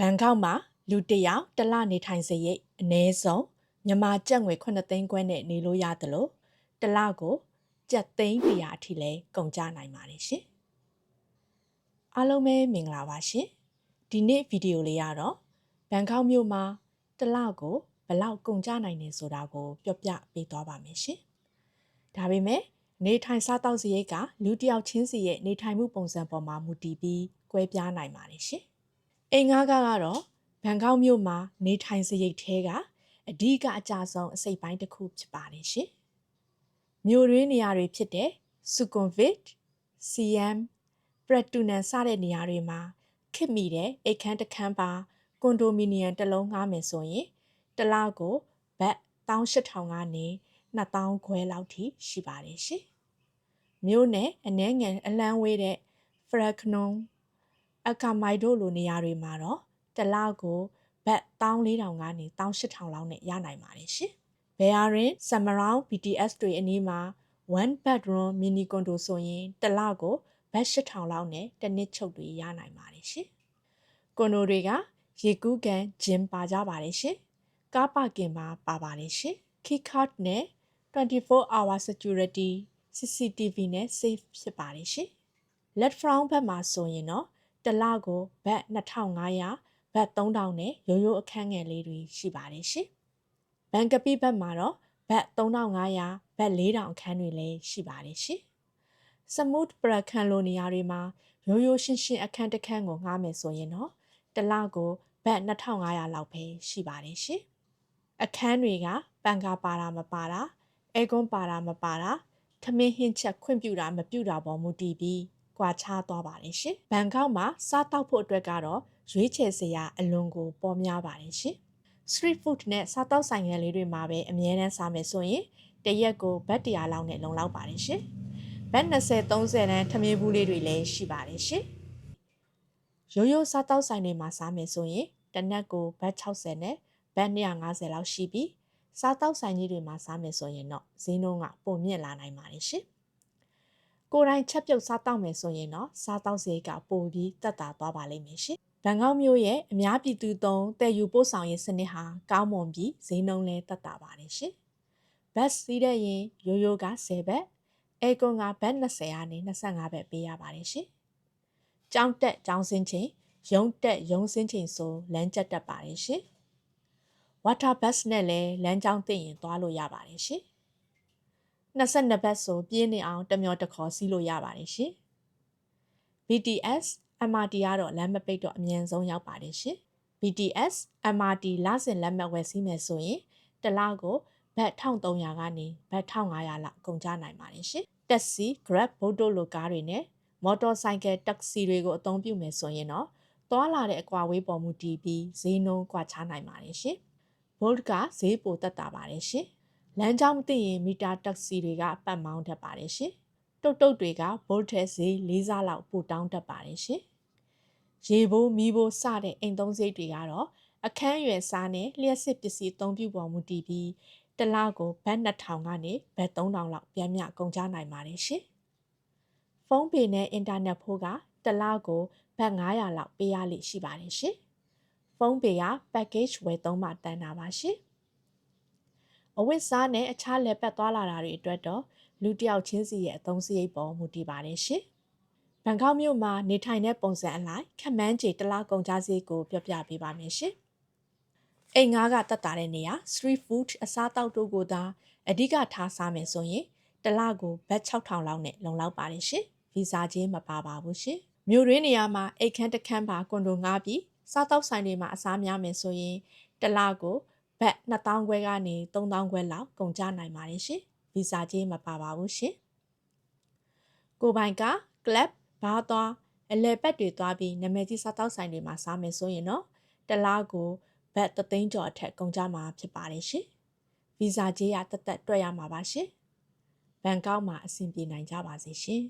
ဘန်ကောက်မှာလူတစ်ယောက်တစ်လနေထိုင်စရိတ်အနည်းဆုံးမြန်မာကျပ်ငွေ9သိန်းခွဲနဲ့နေလို့ရတယ်လို့တစ်လကိုကျပ်သိန်း100အထိလဲကုန်ကြနိုင်ပါတယ်ရှင်။အားလုံးပဲမင်္ဂလာပါရှင်။ဒီနေ့ဗီဒီယိုလေးကတော့ဘန်ကောက်မြို့မှာတစ်လကိုဘလောက်ကုန်ကြနိုင်နေဆိုတာကိုပြောပြပေးသွားပါမယ်ရှင်။ဒါပေမဲ့နေထိုင်စားသောက်စရိတ်ကလူတစ်ယောက်ချင်းစီရဲ့နေထိုင်မှုပုံစံပေါ်မှာမူတည်ပြီးကွဲပြားနိုင်ပါတယ်ရှင်။ အိမ်ငါးကားကတော့ဘန်ကောက်မြို့မှာနေထိုင်စရိတ်ထဲကအဓိကအကြဆုံးအစိတ်ပိုင်းတစ်ခုဖြစ်ပါတယ်ရှင်။မြို့ရင်းနေရာတွေဖြစ်တဲ့စုကွန်ဗစ် CM ပရက်တူနန်စတဲ့နေရာတွေမှာခစ်မိတဲ့အိတ်ခမ်းတစ်ခမ်းပါကွန်ဒိုမီနီယံတစ်လုံးငှားမယ်ဆိုရင်တစ်လကိုဘတ်18000ကနေ2000ခွဲလောက်ထိရှိပါတယ်ရှင်။မြို့နယ်အနှဲငယ်အလန်းဝေးတဲ့ Fragnon အခါမိုက်တို့လိုနေရာတွေမှာတော့တစ်လကိုဘတ်14000ကနေ18000လောက်နဲ့ရနိုင်ပါတယ်ရှင်။ဘယ်ဟာရင် Samaround BTS တွေအနီးမှာ1 bedroom mini condo ဆိုရင်တစ်လကိုဘတ်8000လောက်နဲ့တစ်နှစ်ချုပ်တွေရနိုင်ပါတယ်ရှင်။ကွန်ဒိုတွေကရေကူးကန်ဂျင်ပါကြပါတယ်ရှင်။ကားပါကင်ပါပါပါတယ်ရှင်။ key card နဲ့24 hour security CCTV နဲ့ safe ဖြစ်ပါတယ်ရှင်။ let front ဘက်မှာဆိုရင်တော့ တစ်လကိုဘတ်2500ဘတ်3000နဲ့ရိုးရိုးအခန်းငယ်လေးတွေရှိပါတယ်ရှင်။ဘန်ကပိဘတ်မှာတော့ဘတ်3500ဘတ်4000အခန်းတွေလည်းရှိပါတယ်ရှင်။ smooth ပရခန်လိုနေရာတွေမှာရိုးရိုးရှင်းရှင်းအခန်းတစ်ခန်းကိုငှားမယ်ဆိုရင်တော့တစ်လကိုဘတ်2500လောက်ပဲရှိပါတယ်ရှင်။အခန်းတွေကပန်ကာပါတာမပါတာအဲကွန်ပါတာမပါတာထမင်းဟင်းချက်ခွင့်ပြုတာမပြုတာပေါ်မူတည်ပြီး ကွာခြားသွားပါတယ်ရှင်။ဘန်ကောက်မှာစားတောက်ဖို့အတွက်ကတော့ရွေးချယ်စရာအလွန်ကိုပေါ်များပါတယ်ရှင်။ street food နဲ့စားတောက်ဆိုင်ငယ်လေးတွေမှာပဲအမြဲတမ်းစားမယ်ဆိုရင်တရက်ကိုဘတ်100လောက်နဲ့လုံလောက်ပါတယ်ရှင်။ဘတ်20 30တန်းထမင်းဘူးလေးတွေလည်းရှိပါတယ်ရှင်။ရိုးရိုးစားတောက်ဆိုင်တွေမှာစားမယ်ဆိုရင်တနက်ကိုဘတ်60နဲ့ဘတ်150လောက်ရှိပြီးစားတောက်ဆိုင်ကြီးတွေမှာစားမယ်ဆိုရင်တော့ဈေးနှုန်းကပိုမြင့်လာနိုင်ပါတယ်ရှင်။ ကိုယ်တိုင်ချက်ပြုတ်စားတောက်မယ်ဆိုရင်တော့စားတောက်စရိတ်ကပိုပြီးတက်တာသွားပါလိမ့်မယ်ရှင်။ဘန်ကောက်မြို့ရဲ့အများပြည်သူသုံးတည်ယူပို့ဆောင်ရေးစနစ်ဟာကောင်းမွန်ပြီးဈေးနှုန်းလည်းတက်တာပါတယ်ရှင်။ဘတ်စီးတဲ့ရင်ရိုးရိုးက10ဘတ်အဲကွန်ကဘတ်20ကနေ25ဘတ်ပေးရပါတယ်ရှင်။ကြောင်းတက်ကြောင်းစင်းချိန်ရုံးတက်ရုံးစင်းချိန်ဆိုလမ်းကျက်တက်ပါတယ်ရှင်။ water bus နဲ့လည်းလမ်းကြောင်းသိရင်သွားလို့ရပါတယ်ရှင်။ 22ဘတ်ဆိုပြင်းနေအောင်တမျောတခေါ်စီးလို့ရပါတယ်ရှင်။ BTS MRT ကတော့လမ်းမပိတ်တော့အမြန်ဆုံးရောက်ပါတယ်ရှင် BTS MRT လစဉ်လက်မှတ်ဝယ်စီးမယ်ဆိုရင်တစ်လကိုဘတ်1300ကနေဘတ်1500လောက်ကုန်ကျနိုင်ပါတယ်ရှင်တက်စီ Grab ဘုတ်တို့လိုကားတွေနဲ့မော်တော်ဆိုင်ကယ်တက်စီတွေကိုအသုံးပြုမယ်ဆိုရင်တော့သွားလာတဲ့အကွာဝေးပေါ်မူတည်ပြီးဈေးနှုန်းကွာခြားနိုင်ပါတယ်ရှင် Bolt ကဈေးပိုတက်တာပါတယ်ရှင် လမ်းကြောင်းမသိရင်မီတာတက်စီတွေကပတ်မောင်းတတ်ပါတယ်ရှင်တုတ်တုတ်တွေကဘို့ထဲဈေး၄စားလောက်ပိုတောင်းတတ်ပါတယ်ရှင်။ရေဘိုးမီးဘိုးစတဲ့အိမ်သုံးစရိတ်တွေကတော့အခန်းရွယ်စားနဲ့လျှက်စစ်ပစ္စည်းအသုံးပြုပေါ်မူတည်ပြီးတစ်လကိုဘတ်2000ကနေဘတ်3000လောက်ပြန်မြကုန်ကြနိုင်ပါတယ်ရှင်။ဖုန်းပေနဲ့အင်တာနက်ဖိုးကတစ်လကိုဘတ်900လောက်ပေးရလိမ့်ရှိပါတယ်ရှင်။ဖုန်းပေက package ဝယ်သုံးမှတန်တာပါရှင်။ အဝတ်စားနဲ့အခြားလက်ပတ်သွားလာတာတွေအတွက်တော့လူတစ်ယောက်ချင်းစီရဲ့အသုံးစရိတ်ပေါ်မူတည်ပါတယ်ရှင်။ဘန်ကောက်မြို့မှာနေထိုင်တဲ့ပုံစံအလိုက်ခမန်းကြေတလားကုန်ကြစရိတ်ကိုပြောပြပေးပါမယ်ရှင်။အိမ်ငါးကတက်တာတဲ့နေရာ street food အစားအသောက်တို့ကိုသာအဓိကထားစားမယ်ဆိုရင်တလားကိုဘတ်6000လောက်နဲ့လုံလောက်ပါတယ်ရှင်။ဗီဇာချင်းမပါပါဘူးရှင်။မြို့ရင်းနေရာမှာအိတ်ခမ်းတစ်ခမ်းပါကွန်ဒိုငှားပြီးစားတောက်ဆိုင်တွေမှာအစားများမယ်ဆိုရင်တလားကို ဘတ်2000ခွဲကနေ3000ခွဲလောက်ကုန်ကျနိုင်ပါတယ်ရှင်။ဗီဇာကြေးမပါပါဘူးရှင်ကိုပိုင်က club ဘားသွားအလဲပတ်တွေသွားပြီးနာမည်ကြီးစားတောက်ဆိုင်တွေမှာစားမယ်ဆိုရင်တော့တလားကိုဘတ်တသိန်းကျော်အထက်ကုန်ကြမှာဖြစ်ပါတယ်ရှင်ဗီဇာကြေးရတသက်တွက်ရမှာပါရှင်ဘန်ကောက်မှာအဆင်ပြေနိုင်ကြပါစေရှင်